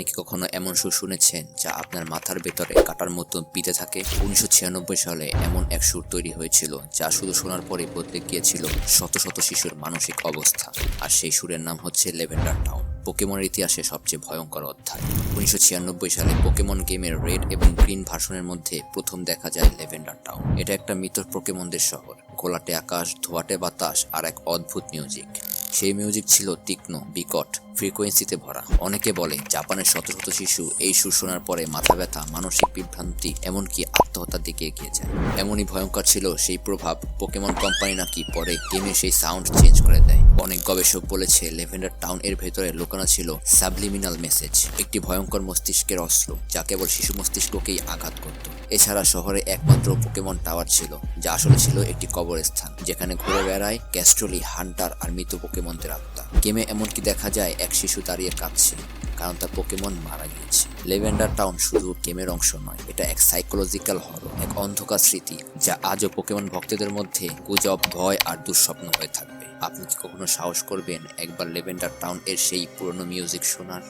আপনি কি কখনো এমন সুর শুনেছেন যা আপনার মাথার ভেতরে কাটার মতো বিতে থাকে? উনিশশো ছিয়ানব্বই সালে এমন এক সুর তৈরি হয়েছিল যা শুধু শোনার পরে বদলে গিয়েছিল শত শত শিশুর মানসিক অবস্থা। আর সেই সুরের নাম হচ্ছে লেভেন্ডার টাউন পোকেমনের ইতিহাসে সবচেয়ে ভয়ঙ্কর অধ্যায়। উনিশশো ছিয়ানব্বই সালে পোকেমন গেমের রেড এবং গ্রিন ভার্সনের মধ্যে প্রথম দেখা যায় লেভেন্ডার টাউন এটা একটা মৃত পোকেমনদের শহর। গোলাটে আকাশ, ধোয়াটে বাতাস আর এক অদ্ভুত মিউজিক সেই মিউজিক ছিল তীক্ষ্ণ, বিকট ফ্রিকোয়েন্সিতে ভরা। অনেকে বলে, জাপানের শত শত শিশু এই সুর শোনার পরে মাথা ব্যথা, মানসিক বিভ্রান্তি, এমনকি আত্মহত্যার দিকে এগিয়ে যায়। এমনই ভয়ঙ্কর ছিল সেই প্রভাব পোকেমন কোম্পানি নাকি পরে গেমে সেই সাউন্ড চেঞ্জ করে দেয়। অনেক গবেষক বলেছে লেভেন্ডার টাউন এর ভেতরে লুকানো ছিল সাবলিমিনাল মেসেজ একটি ভয়ঙ্কর মস্তিষ্কের অস্ত্র যা কেবল শিশু মস্তিষ্ককেই আঘাত করত। এছাড়া শহরে একমাত্র পোকেমন টাওয়ার ছিল, যা আসলে ছিল একটি কবরস্থান, যেখানে ঘুরে বেড়ায় ক্যাস্ট্রোলি হান্টার আর মৃত পোকেমনদের আত্মা। গেমে এমনকি দেখা যায় এক শিশু দাঁড়িয়ে কাঁদছে। কারণ তার পোকেমন মারা গিয়েছে লেভেন্ডার টাউন শুধু গেমের অংশ নয়, এটা এক সাইকোলজিক্যাল হল এক অন্ধকার স্মৃতি যা আজও পোকেমন ভক্তদের মধ্যে গুজব, ভয় আর দুঃস্বপ্ন হয়ে থাকবে। আপনি কি কখনো সাহস করবেন একবার লেভেন্ডার টাউন এর সেই পুরনো মিউজিক শোনার?